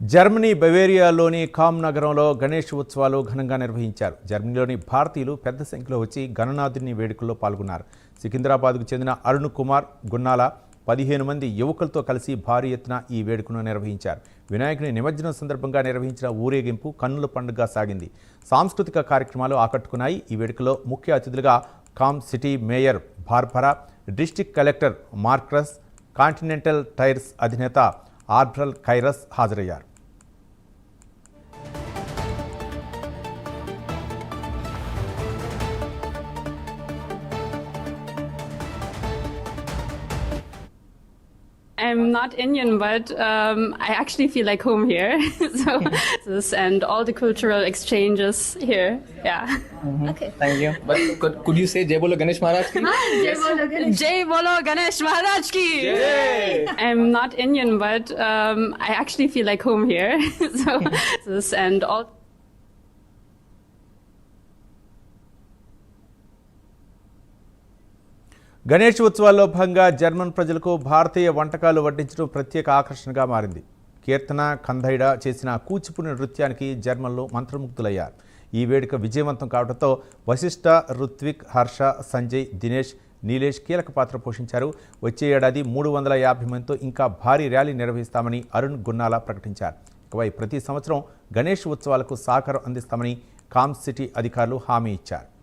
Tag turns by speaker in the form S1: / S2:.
S1: Germany బవేరియాలోని com నగరంలో గణేష్ ఉత్సవాలు ఘనంగా నిర్వహించారు. జర్మనీలోని భారతీయులు పెద్ద సంఖ్యలో వచ్చి గణనాథుని వేడుకల్లో పాల్గొన్నారు. సికింద్రాబాద్కు చెందిన అరుణ్ కుమార్ గున్నాల పదిహేను మంది యువకులతో కలిసి భారీ ఎత్తున ఈ వేడుకను నిర్వహించారు. వినాయకుని నిమజ్జనం సందర్భంగా నిర్వహించిన ఊరేగింపు కన్నుల పండుగ సాగింది. సాంస్కృతిక కార్యక్రమాలు ఆకట్టుకున్నాయి. ఈ వేడుకలో ముఖ్య అతిథులుగా కామ్ సిటీ మేయర్ భార్పరా డిస్టిక్ కలెక్టర్ మార్క్రస్ కాంటినెంటల్ టైర్స్ అధినేత ఆర్బ్రల్ ఖైరస్ హాజరయ్యారు.
S2: I'm not Indian, but um, I actually feel like home here. so, this and all the cultural exchanges here. Yeah.
S3: Okay.
S4: Thank you. But could, could you say Jai Bolo Ganesh Maharaj ki?
S2: Jai Bolo Ganesh Maharaj ki! I'm not Indian, but um, I actually feel like home here. so, this and all.
S1: Ganesh ఉత్సవాల్లో భాగంగా German ప్రజలకు భారతీయ వంటకాలు వడ్డించడం ప్రత్యేక ఆకర్షణగా మారింది. కీర్తన కంధైడ చేసిన కూచిపూడి నృత్యానికి జర్మన్లు మంత్రముగ్ధులయ్యారు. ఈ వేడుక విజయవంతం కావడంతో వశిష్ఠ రుత్విక్ హర్ష సంజయ్ దినేష్ నీలేష్ కీలక పాత్ర పోషించారు. వచ్చే ఏడాది మూడు వందల యాభై మందితో ఇంకా భారీ ర్యాలీ నిర్వహిస్తామని అరుణ్ గున్నాలా ప్రకటించారు. ఇకపై ప్రతి సంవత్సరం గణేష్ ఉత్సవాలకు సహకారం అందిస్తామని కామ్ సిటీ అధికారులు హామీ ఇచ్చారు.